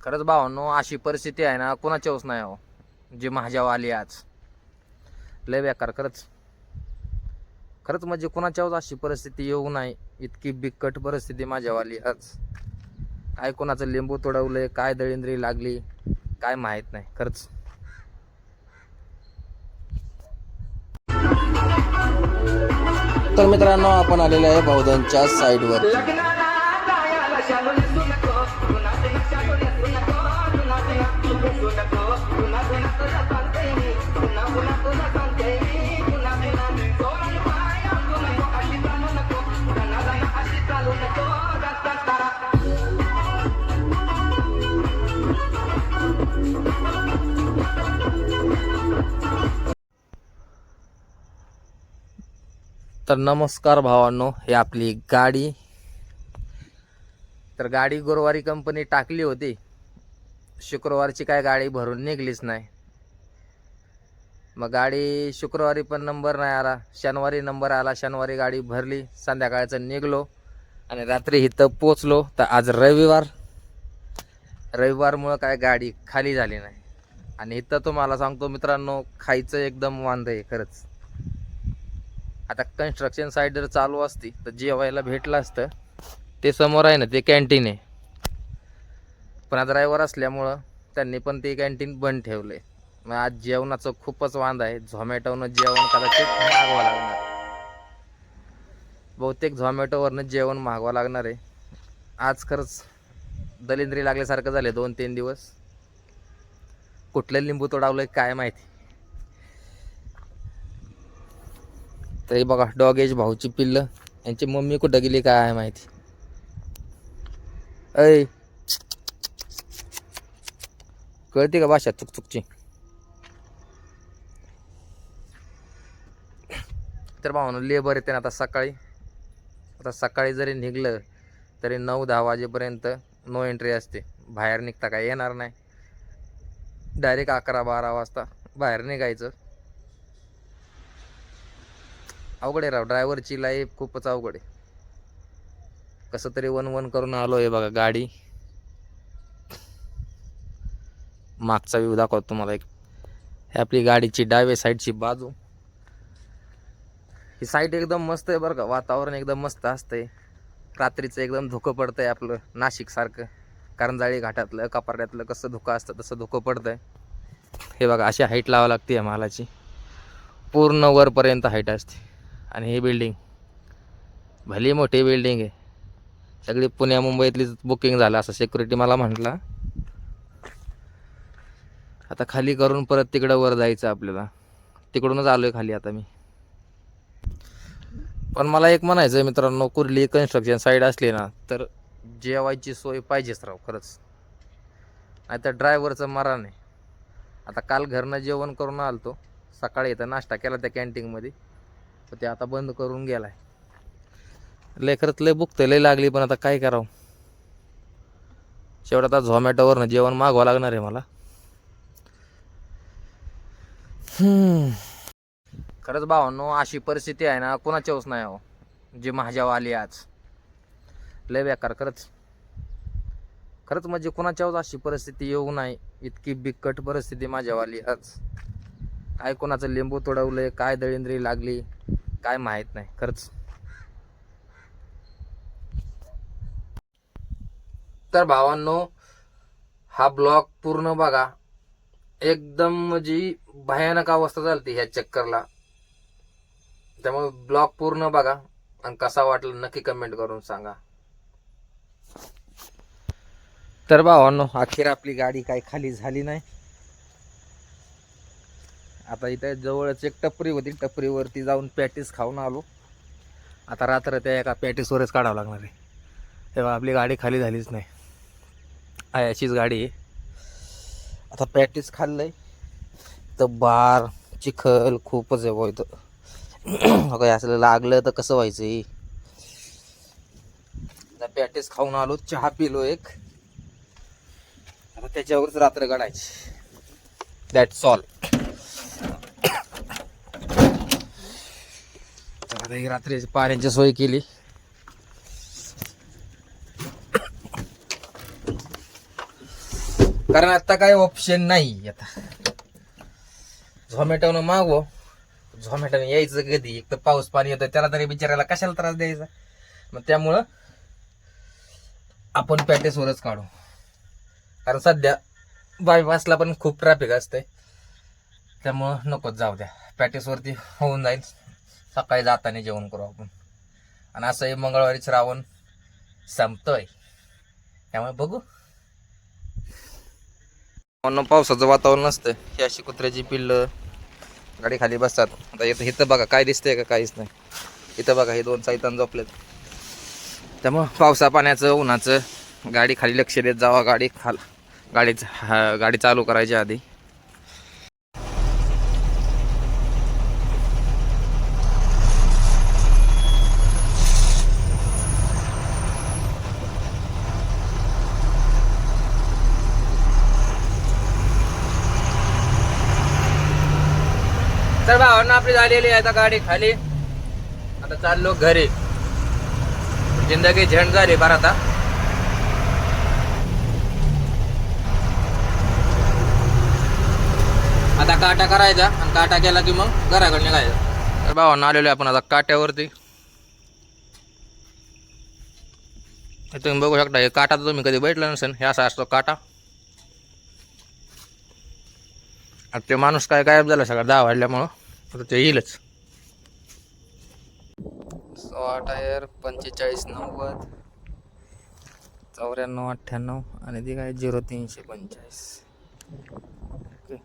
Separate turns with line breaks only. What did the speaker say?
खरंच भावांनो अशी परिस्थिती आहे ना कोणाच्याच नाही हो. जी माझ्यावर आली आज. लय बेकार खरंच. खरंच म्हणजे कोणाच्यावर अशी परिस्थिती येऊ नाही. इतकी बिकट परिस्थिती माझ्यावर आली आज. काय कोणाचं लिंबू तोडवलंय काय दळिंद्री लागली काय माहीत नाही खरंच. तर मित्रांनो आपण आलेलो आहे बौद्धनच्या साईडवर तर नमस्कार भावांनो हे आपली गाडी. तर गाडी गुरुवारी कंपनी टाकली होती. शुक्रवारची काय गाडी भरून निघलीच नाही. मग गाडी शुक्रवारी पण नंबर नाही आला. शनिवारी नंबर आला. शनिवारी गाडी भरली. संध्याकाळचं निघलो. आणि रात्री इथं पोचलो. तर आज रविवार. रविवारमुळं काय गाडी खाली झाली नाही. आणि इथं तुम्हाला सांगतो मित्रांनो खायचं एकदम वांद आहे खरंच. आता कन्स्ट्रक्शन साईड जर चालू असती तर जेवायला भेटलं असतं. ते समोर आहे ना ते कॅन्टीन आहे. पण आता ड्रायव्हर असल्यामुळं त्यांनी पण ते कॅन्टीन बंद ठेवले मग आज जेवणाचं खूपच वांद आहे. झोमॅटोनं जेवण कदाचित मागवा लागणार. बहुतेक झोमॅटोवरनं जेवण मागवा लागणार आहे. आज खरंच दलिंद्री लागल्यासारखं झाले दोन तीन दिवस. कुठलं लिंबू तोडावलं काय माहिती. तरी बघा डॉगेज भाऊची पिल्लं. यांची मम्मी कुठं गेली काय माहिती. अय कळते का भाषा चुकचुकची? तर भावानं लेबर येते ना आता सकाळी. आता सकाळी जरी निघलं तरी नऊ दहा वाजेपर्यंत नो एंट्री असते. बाहेर निघता काय येणार नाही. डायरेक्ट अकरा बारा वाजता बाहेर निघायचं. अवघड आहे राव ड्रायव्हरची लाईफ खूपच अवघड आहे. कसं तरी वन वन करून आलो आहे बघा गाडी. मागचा व्ह्यू दाखवतो तुम्हाला एक. आपली गाडीची डावे साईडची बाजू. ही साईड एकदम मस्त आहे बरं का. वातावरण एकदम मस्त असतंय. रात्रीचं एकदम धुकं पडतंय आपलं नाशिकसारखं. करंजाळी घाटातलं कपाऱ्यातलं कसं धुकं असतं तसं धुकं पडतंय. हे बघा अशी हाईट लावा लागते या मालाची. पूर्ण वरपर्यंत हाईट असते. आणि ही बिल्डिंग भली मोठी बिल्डिंग आहे. सगळी पुण्या मुंबईतलीच बुकिंग झालं असं सिक्युरिटी मला म्हटला. आता खाली करून परत तिकडं वर जायचं आपल्याला. तिकडूनच आलो आहे खाली आता मी. पण मला एक म्हणायचं आहे मित्रांनो कुर्ली कन्स्ट्रक्शन साईड असली ना तर जेवायची सोय पाहिजेच राव खरंच. नाही तर ड्रायव्हरचं मरा नाही आता काल घरनं जेवण करून आलतो. सकाळी इथं नाश्ता केला त्या कॅन्टीनमध्ये तर ते आता बंद करून गेलाय. लय खरंच लय बुकते लय लागली पण आता काय करावं. शेवट आता झोमॅटोवरनं जेवण मागवावं लागणार आहे मला. खरंच भावांनो अशी परिस्थिती आहे ना कोणाच्याच नाही हो. जी माझ्यावर आली आज. लय बेकार खरंच. खरंच म्हणजे कोणाच्यावर अशी परिस्थिती येऊ नाही. इतकी बिकट परिस्थिती माझ्यावर आली आज. काय कोणाचं लिंबू तोडवलंय काय दळिंद्री लागली काय माहीत नाही खरंच. तर भावांनो हा ब्लॉग पूर्ण बघा. एकदम म्हणजे भयानक अवस्था झाली ह्या चक्करला. त्यामुळे ब्लॉग पूर्ण बघा आणि कसा वाटला नक्की कमेंट करून सांगा. तर भावांनो अखेर आपली गाडी काही खाली झाली नाही. आता इथे जवळच एक टपरी होती. टपरीवरती जाऊन पॅटीस खाऊन आलो. आता रात्र त्या एका पॅटीसवरच काढावं लागणार आहे. तेव्हा आपली गाडी खाली झालीच नाही. अशीच गाडी आहे. आता पॅटीस खाल्लंय. तर बार चिखल खूपच आहे बुवा इथं काय असलं लागलं तर कसं व्हायचं पॅटीस खाऊन आलो चहा पिलो एक. आता त्याच्यावरच रात्र काढायची. दॅट्स ऑल आता ही रात्रीची पाण्याची सोय केली. कारण आता काय ऑप्शन नाही आता. झोमॅटोनं मागव झोमॅटोनं यायचं कधी? एक तर पाऊस पाणी येतं त्याला तरी बिचारायला कशाला त्रास द्यायचा? मग त्यामुळं आपण पॅटेसवरच काढू. कारण सध्या बायपासला पण खूप ट्रॅफिक असतंय. त्यामुळं नकोच जाऊ द्या. पॅटेसवरती होऊन जाईल. सकाळी जाताना जेवण करू आपण. आणि असंही मंगळवारी श्रावण संपतोय. त्यामुळे बघू. म्हणून पावसाचं वातावरण नसतं ही अशी कुत्र्याची पिल्लं गाडी खाली बसतात. आता इथं इथं बघा काय दिसतंय का काहीच नाही. इथं बघा हे दोन साईतान झोपलेत. त्यामुळं पावसा पाण्याचं उन्हाचं गाडी खाली लक्ष देत जावा गाडी खाल गाडी हा गाडी चालू करायच्या आधी. तर भावांना आपली झालेली आहे आता गाडी खाली. आता चाललो घरी. जिंदगी झेंड झाली बरं आता. आता काटा करायचा आणि काटा केला की मग घराकडे निघायचं. तर भावांना आलेलो आहे आपण आता काट्यावरती. हे तुम्ही बघू शकता हे काटा तर तुम्ही कधी बैठला नसेल हे असा असतो काटा. आता ते माणूस काय गायब झाला सगळं दहा वाढल्यामुळं आता ते येईलच. सोळा टायर पंचेचाळीस नव्वद चौऱ्याण्णव अठ्ठ्याण्णव आणि ती काय झिरो तीनशे पंचेचाळीस. ओके.